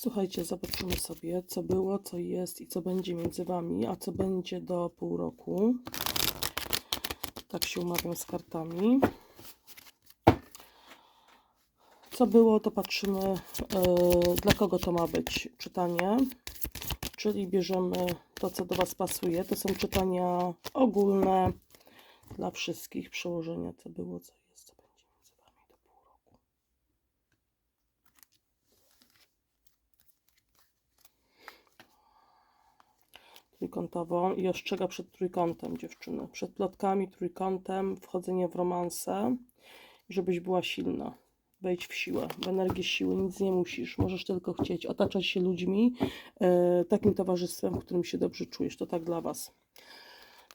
Słuchajcie, zobaczymy sobie, co było, co jest i co będzie między Wami, a co będzie do pół roku. Tak się umawiam z kartami. Co było, to patrzymy, e, dla kogo to ma być czytanie. Czyli bierzemy to, co do Was pasuje. To są czytania ogólne dla wszystkich. Przełożenia, co było, co jest, między Wami do pół roku. Trójkątową i ostrzega przed trójkątem dziewczyny. Przed plotkami, trójkątem, wchodzenie w romanse, żebyś była silna. Wejdź w siłę, w energię siły, nic nie musisz. Możesz tylko chcieć otaczać się ludźmi, e, takim towarzystwem, w którym się dobrze czujesz. To tak dla Was.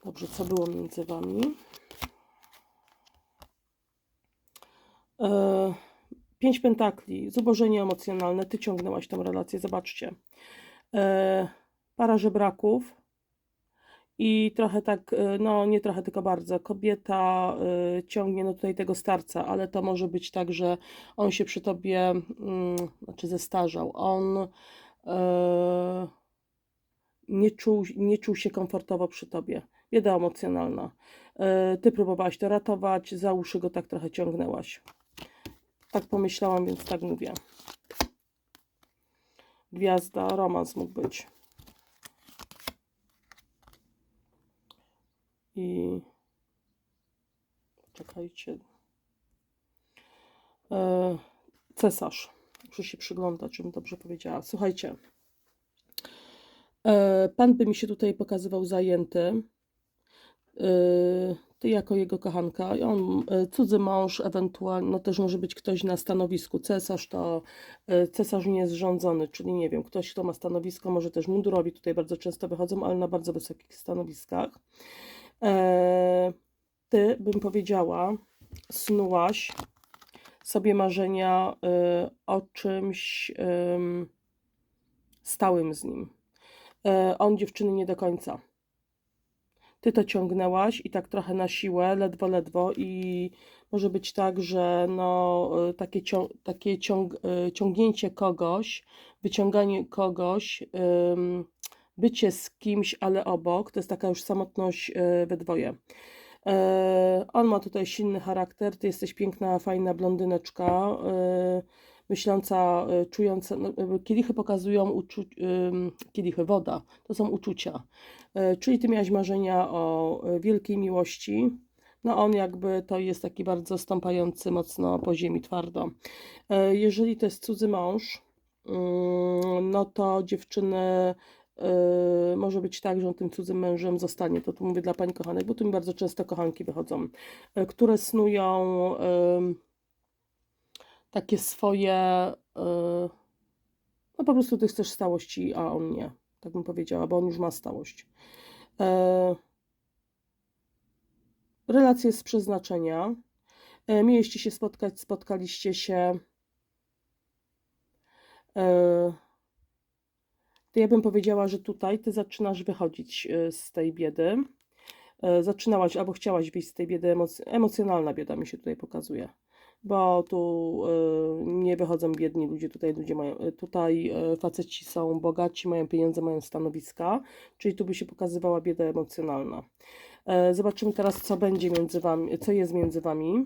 Dobrze, co było między Wami? E, pięć pentakli, zubożenie emocjonalne. Ty ciągnęłaś tą relację, zobaczcie. E, para żebraków i trochę tak, y, no nie trochę, tylko bardzo. Kobieta y, ciągnie no tutaj tego starca, ale to może być tak, że on się przy tobie, mm, znaczy zestarzał. On y, nie czuł, nie czuł się komfortowo przy tobie. Bieda emocjonalna. Ty próbowałaś to ratować, za uszy go tak trochę ciągnęłaś. Tak pomyślałam, więc tak mówię. Gwiazda, romans mógł być. I czekajcie. E, cesarz. Muszę się przyglądać, żebym dobrze powiedziała. Słuchajcie. E, pan by mi się tutaj pokazywał zajęty. E, ty jako jego kochanka. On, e, cudzy mąż, ewentualnie, no też może być ktoś na stanowisku. Cesarz to e, cesarz nie jest rządzony, czyli nie wiem, ktoś, kto ma stanowisko, może też mundurowi tutaj bardzo często wychodzą, ale na bardzo wysokich stanowiskach. E, ty, bym powiedziała, snułaś sobie marzenia e, o czymś stałym z nim. E, on dziewczyny nie do końca. Ty to ciągnęłaś i tak trochę na siłę, ledwo, ledwo i może być tak, że no, takie, takie ciąg ciągnięcie kogoś, wyciąganie kogoś, bycie z kimś, ale obok, to jest taka już samotność e, we dwoje. E, On ma tutaj silny charakter, ty jesteś piękna, fajna blondyneczka, e, myśląca, czująca, no, kielichy pokazują, uczu, ym, kielichy, woda, to są uczucia. Czyli ty miałaś marzenia o wielkiej miłości, no on jakby to jest taki bardzo stąpający mocno po ziemi twardo. Jeżeli to jest cudzy mąż, mm, no to dziewczyny Yy, może być tak, że on tym cudzym mężem zostanie. To tu mówię dla pani kochanek, bo tu mi bardzo często kochanki wychodzą, yy, które snują yy, takie swoje. Yy, no po prostu ty chcesz stałości, a on nie. Tak bym powiedziała, bo on już ma stałość. Yy, relacje z przeznaczenia. Yy, mieliście się spotkać, spotkaliście się. Yy, to ja bym powiedziała, że tutaj ty zaczynasz wychodzić e, z tej biedy. E, Zaczynałaś albo chciałaś wyjść z tej biedy, emoc- emocjonalna bieda mi się tutaj pokazuje. Bo tu e, nie wychodzą biedni ludzie, tutaj ludzie mają, tutaj faceci są bogaci, mają pieniądze, mają stanowiska, czyli tu by się pokazywała bieda emocjonalna. Zobaczymy teraz, co będzie między wami, co jest między wami.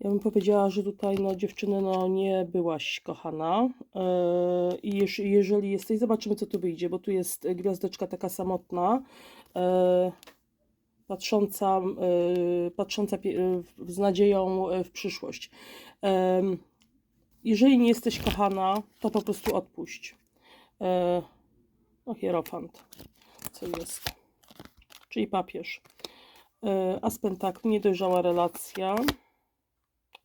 Ja bym powiedziała, że tutaj, no, dziewczyny, no, nie byłaś kochana. Yy, I jeż, jeżeli jesteś, zobaczymy, co tu wyjdzie, bo tu jest gwiazdeczka taka samotna, yy, patrząca, yy, patrząca z nadzieją w przyszłość. Jeżeli nie jesteś kochana, to po prostu odpuść. Yy, no, hierofant, co jest, czyli papież. Yy, pentakli, niedojrzała relacja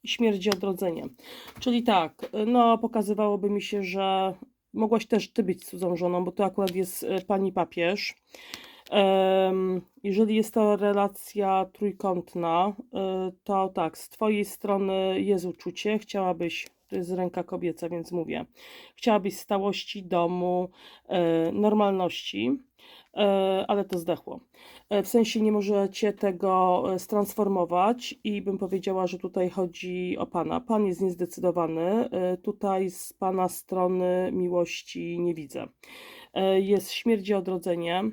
i śmierć i odrodzenie. Czyli tak, no pokazywałoby mi się, że mogłaś też ty być cudzą żoną, bo to akurat jest e, pani papież. Jeżeli jest to relacja trójkątna, e, to tak, z twojej strony jest uczucie, chciałabyś To jest ręka kobieca, więc mówię. Chciałabyś stałości domu, e, normalności, ale to zdechło. E, w sensie nie możecie tego e, stransformować i bym powiedziała, że tutaj chodzi o Pana. Pan jest niezdecydowany. E, tutaj z Pana strony miłości nie widzę. E, Jest śmierć i odrodzenie.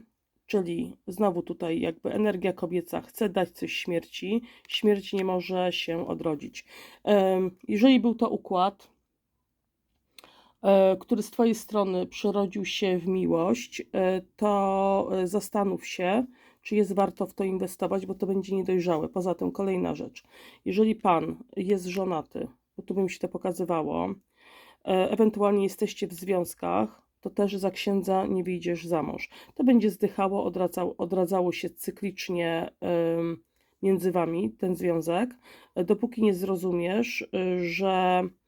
Czyli znowu tutaj jakby energia kobieca chce dać coś śmierci, śmierć nie może się odrodzić. Jeżeli był to układ, e, który z Twojej strony przerodził się w miłość, e, to e, zastanów się, czy jest warto w to inwestować, bo to będzie niedojrzałe. Poza tym kolejna rzecz. Jeżeli Pan jest żonaty, bo tu by mi się to pokazywało, e, ewentualnie jesteście w związkach, to też za księdza nie wyjdziesz za mąż. To będzie zdychało, odradzał, odradzało się cyklicznie między wami ten związek, e, dopóki nie zrozumiesz, że e,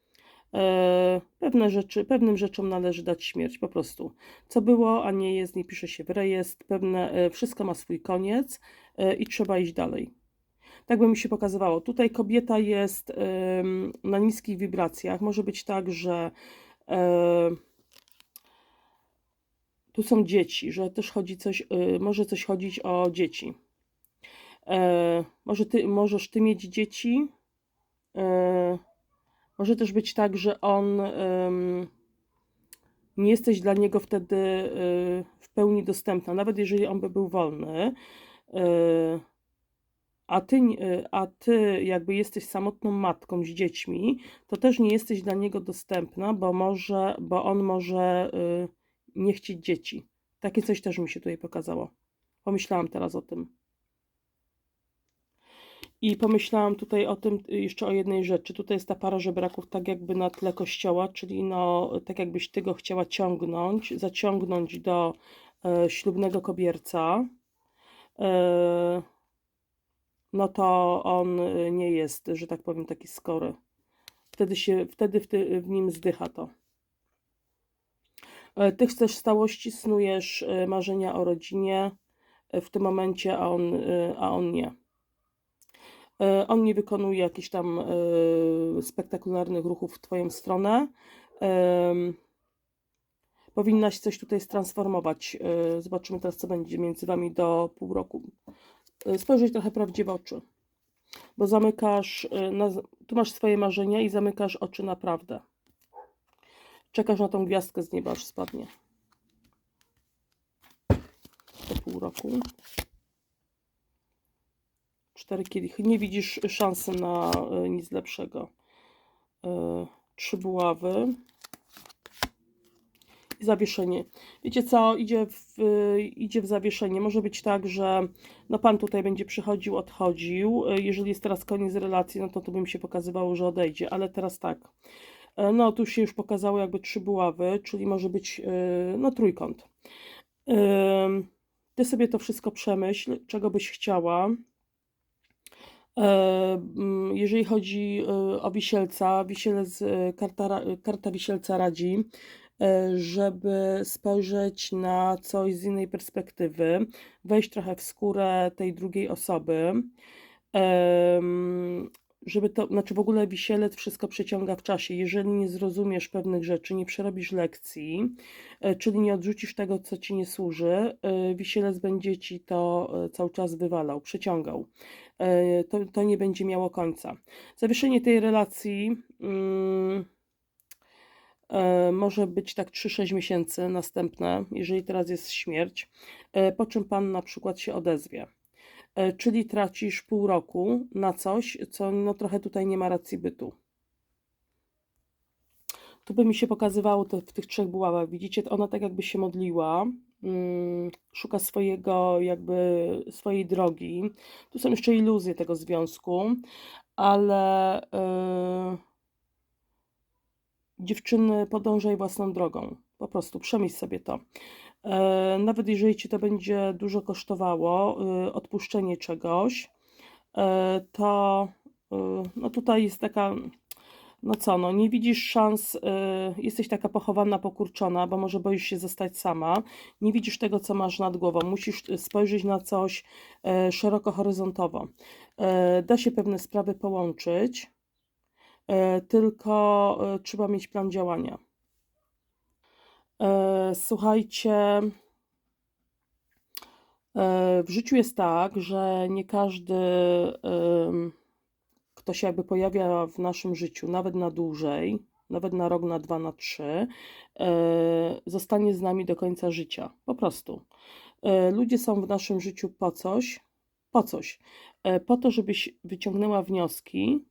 pewne rzeczy, pewnym rzeczom należy dać śmierć, po prostu. Co było, a nie jest, nie pisze się w rejestr, pewne, e, wszystko ma swój koniec e, i trzeba iść dalej. Tak by mi się pokazywało. Tutaj kobieta jest na niskich wibracjach. Może być tak, że e, tu są dzieci, że też chodzi coś, może coś chodzić o dzieci. E, może ty, możesz ty mieć dzieci. Może też być tak, że on em, nie jesteś dla niego wtedy y, w pełni dostępna, nawet jeżeli on by był wolny. E, a ty, y, a ty jakby jesteś samotną matką z dziećmi, to też nie jesteś dla niego dostępna, bo może, bo on może y, nie chcieć dzieci. Takie coś też mi się tutaj pokazało. Pomyślałam teraz o tym. I pomyślałam tutaj o tym y, jeszcze o jednej rzeczy. Tutaj jest ta para żebraków tak jakby na tle kościoła, czyli no tak jakbyś ty go chciała ciągnąć, zaciągnąć do e, ślubnego kobierca. E, no to on y, nie jest, że tak powiem, taki skory. Wtedy się, wtedy w, ty, w nim zdycha to. E, Ty chcesz stałości, snujesz e, marzenia o rodzinie e, w tym momencie, a on, e, a on nie. E, On nie wykonuje jakichś tam e, spektakularnych ruchów w Twoją stronę. Powinnaś coś tutaj stransformować. E, Zobaczymy teraz, co będzie między Wami do pół roku. Spojrzeć trochę prawdzie w oczy, bo zamykasz, tu masz swoje marzenia i zamykasz oczy na prawdę. Czekasz na tą gwiazdkę z nieba, aż spadnie. Do pół roku. Cztery kielichy. Nie widzisz szansy na e, nic lepszego. E, Trzy buławy. I zawieszenie. Wiecie co? Idzie w, e, idzie w zawieszenie. Może być tak, że no pan tutaj będzie przychodził, odchodził. Jeżeli jest teraz koniec relacji, no to tu bym się pokazywało, że odejdzie. Ale teraz tak. No, tu się już pokazało jakby trzy buławy, czyli może być no trójkąt. Ty sobie to wszystko przemyśl, czego byś chciała. E, mm, Jeżeli chodzi e, o wisielca, wisielec, e, karta, karta wisielca radzi, żeby spojrzeć na coś z innej perspektywy, wejść trochę w skórę tej drugiej osoby, żeby to, znaczy w ogóle wisielec wszystko przeciąga w czasie. Jeżeli nie zrozumiesz pewnych rzeczy, nie przerobisz lekcji, e, czyli nie odrzucisz tego, co ci nie służy, e, wisielec będzie ci to e, cały czas wywalał, przeciągał. To, to nie będzie miało końca. Zawieszenie tej relacji e, może być tak 3-6 miesięcy następne, jeżeli teraz jest śmierć, po czym pan na przykład się odezwie. E, Czyli tracisz pół roku na coś, co no trochę tutaj nie ma racji bytu. Tu by mi się pokazywało w tych trzech buławach. Widzicie, ona tak jakby się modliła, mm, szuka swojego, jakby swojej drogi. Tu są jeszcze iluzje tego związku, ale yy, dziewczyny, podążaj własną drogą. Po prostu przemyśl sobie to. E, Nawet jeżeli ci to będzie dużo kosztowało, y, odpuszczenie czegoś, e, to y, no tutaj jest taka, no co, no nie widzisz szans, y, jesteś taka pochowana, pokurczona, bo może boisz się zostać sama, nie widzisz tego, co masz nad głową, musisz spojrzeć na coś e, szeroko horyzontowo. Da się pewne sprawy połączyć, tylko trzeba mieć plan działania. E, Słuchajcie, e, w życiu jest tak, że nie każdy, kto się jakby pojawia w naszym życiu, nawet na dłużej, nawet na rok, na dwa, na trzy, e, zostanie z nami do końca życia. Po prostu. Ludzie są w naszym życiu po coś, po coś. Po to, żebyś wyciągnęła wnioski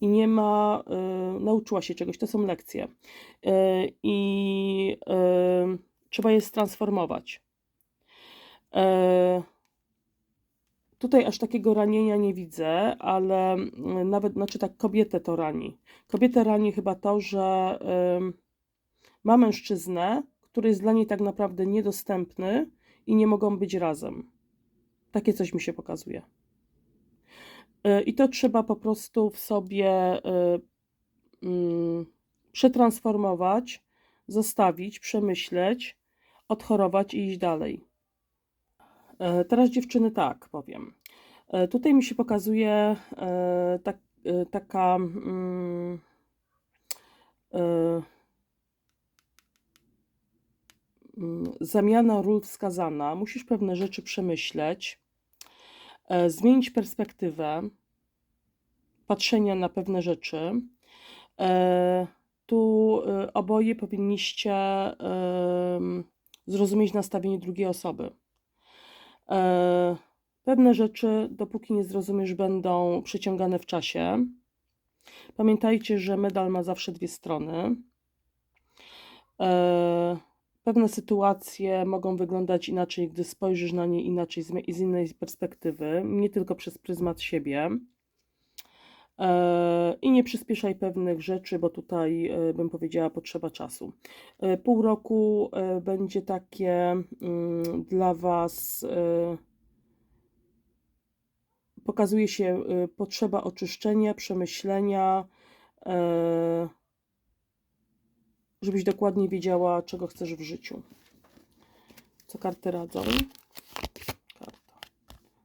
i nie ma, e, nauczyła się czegoś, to są lekcje. E, I e, trzeba je transformować. E, Tutaj aż takiego ranienia nie widzę, ale mm, nawet, znaczy tak, kobietę to rani. Kobietę rani chyba to, że ym, ma mężczyznę, który jest dla niej tak naprawdę niedostępny i nie mogą być razem. Takie coś mi się pokazuje. Y, I to trzeba po prostu w sobie y, mm, przetransformować, zostawić, przemyśleć, odchorować i iść dalej. E, Teraz dziewczyny tak powiem. E, Tutaj mi się pokazuje e, tak, e, taka mm, e, mm, zamiana ról wskazana. Musisz pewne rzeczy przemyśleć, e, zmienić perspektywę patrzenia na pewne rzeczy. E, Tu e, oboje powinniście zrozumieć nastawienie drugiej osoby. E, Pewne rzeczy, dopóki nie zrozumiesz, będą przeciągane w czasie. Pamiętajcie, że medal ma zawsze dwie strony. Pewne sytuacje mogą wyglądać inaczej, gdy spojrzysz na nie inaczej, z innej perspektywy, nie tylko przez pryzmat siebie. E, I nie przyspieszaj pewnych rzeczy, bo tutaj e, bym powiedziała, potrzeba czasu. E, Pół roku będzie takie mm, dla Was. Pokazuje się potrzeba oczyszczenia, przemyślenia, żebyś dokładnie wiedziała, czego chcesz w życiu. Co karty radzą? Karta.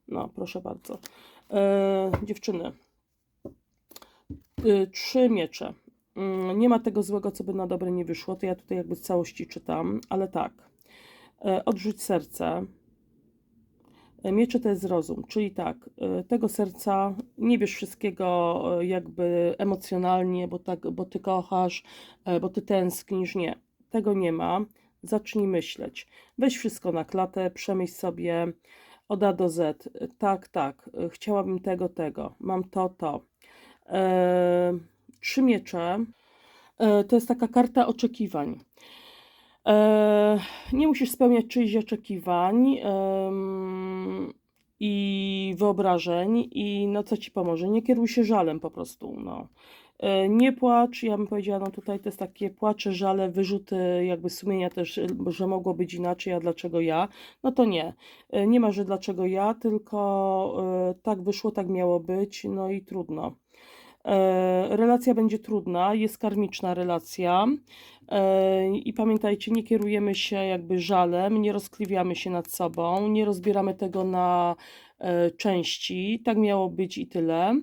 No, proszę bardzo. E, dziewczyny. Y, Trzy miecze. Mm, Nie ma tego złego, co by na dobre nie wyszło. To ja tutaj jakby z całości czytam, ale tak. E, Odrzuć serce. Miecze to jest rozum, czyli tak, e, tego serca nie bierz wszystkiego e, jakby emocjonalnie, bo, tak, bo ty kochasz, e, bo ty tęsknisz. Nie, tego nie ma. Zacznij myśleć. Weź wszystko na klatę, przemyśl sobie od A do Z. Tak, tak, chciałabym tego, tego, mam to, to. E, Trzy miecze to jest taka karta oczekiwań. E, nie musisz spełniać czyichś oczekiwań i wyobrażeń i no co ci pomoże? Nie kieruj się żalem po prostu, no. E, Nie płacz, ja bym powiedziała, no tutaj to jest takie płacze, żale, wyrzuty jakby sumienia też, że mogło być inaczej, a dlaczego ja? No to nie. E, Nie ma, że dlaczego ja, tylko tak wyszło, tak miało być, no i trudno. E, Relacja będzie trudna, jest karmiczna relacja. E, I pamiętajcie, nie kierujemy się jakby żalem, nie rozkliwiamy się nad sobą, nie rozbieramy tego na e, części. Tak miało być i tyle.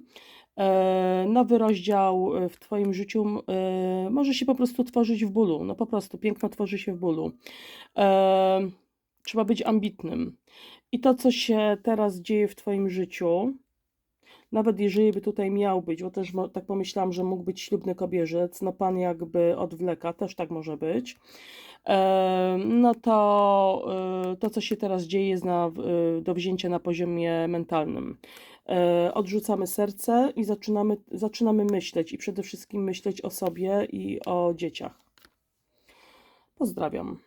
Nowy rozdział w Twoim życiu może się po prostu tworzyć w bólu. No po prostu, piękno tworzy się w bólu. Trzeba być ambitnym. I to, co się teraz dzieje w Twoim życiu, nawet jeżeli by tutaj miał być, bo też tak pomyślałam, że mógł być ślubny kobierzec, no pan jakby odwleka, też tak może być, e, no to e, to, co się teraz dzieje, jest na, e, do wzięcia na poziomie mentalnym. Odrzucamy serce i zaczynamy, zaczynamy myśleć i przede wszystkim myśleć o sobie i o dzieciach. Pozdrawiam.